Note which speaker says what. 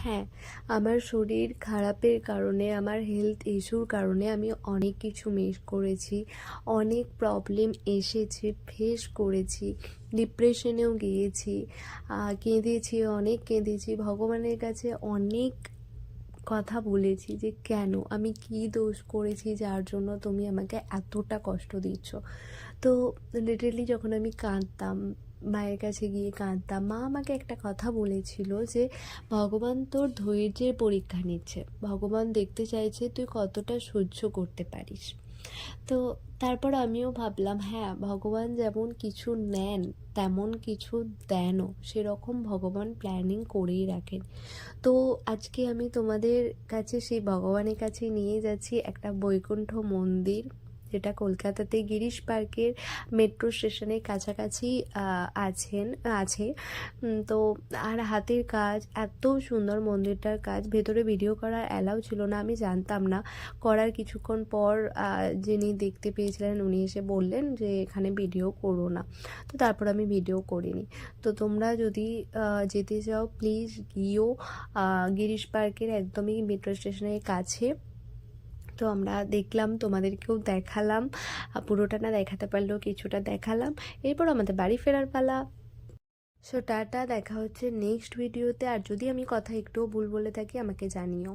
Speaker 1: হ্যাঁ আমার শরীর খারাপের কারণে, আমার হেলথ ইস্যুর কারণে আমি অনেক কিছু মিস করেছি। অনেক প্রবলেম এসেছে ফেস করেছি ডিপ্রেশনেও গিয়েছি কেঁদেছি, অনেক কেঁদেছি। ভগবানের কাছে অনেক কথা বলেছি যে, কেন? আমি কি দোষ করেছি যার জন্য তুমি আমাকে এতটা কষ্ট দিচ্ছ? তো লিটারেলি যখন আমি কাঁদতাম মায়ের কাছে গিয়ে কাঁদতাম। মা আমাকে একটা কথা বলেছিল যে, ভগবান তোর ধৈর্যের পরীক্ষা নিচ্ছে। ভগবান দেখতে চাইছে তুই কতটা সহ্য করতে পারিস। তো তারপর আমিও ভাবলাম হ্যাঁ ভগবান যেমন কিছু নেন, তেমন কিছু দেনও। সেরকম ভগবান প্ল্যানিং করেই রাখেন। তো আজকে আমি তোমাদের কাছে, সেই ভগবানের কাছে নিয়ে যাচ্ছি একটা বৈকুণ্ঠ মন্দির। যেটা কলকাতাতে গিরিশ পার্কের মেট্রো স্টেশনের কাছাকাছি আছেন, আছে। তো আর হাতের কাজ, এত সুন্দর মন্দিরটার কাজ, ভেতরে ভিডিও করার অ্যালাউ ছিল না, আমি জানতাম না। করার কিছুক্ষণ পর যিনি দেখতে পেয়েছিলেন, উনি এসে বললেন যে, এখানে ভিডিও করো না। তো তারপর আমি ভিডিও করিনি। তো তোমরা যদি যেতে চাও, প্লিজ গিয়েও গিরিশ পার্কের একদমই মেট্রো স্টেশনের কাছে। তো আমরা দেখলাম, তোমাদেরকেও দেখালাম। পুরোটা না দেখাতে পারলেও কিছুটা দেখালাম। এরপর আমাদের বাড়ি ফেরার পালা। সো টাটা, দেখা হচ্ছে নেক্সট ভিডিওতে আর যদি আমি কথা একটুও ভুল বলে থাকি, আমাকে জানিও।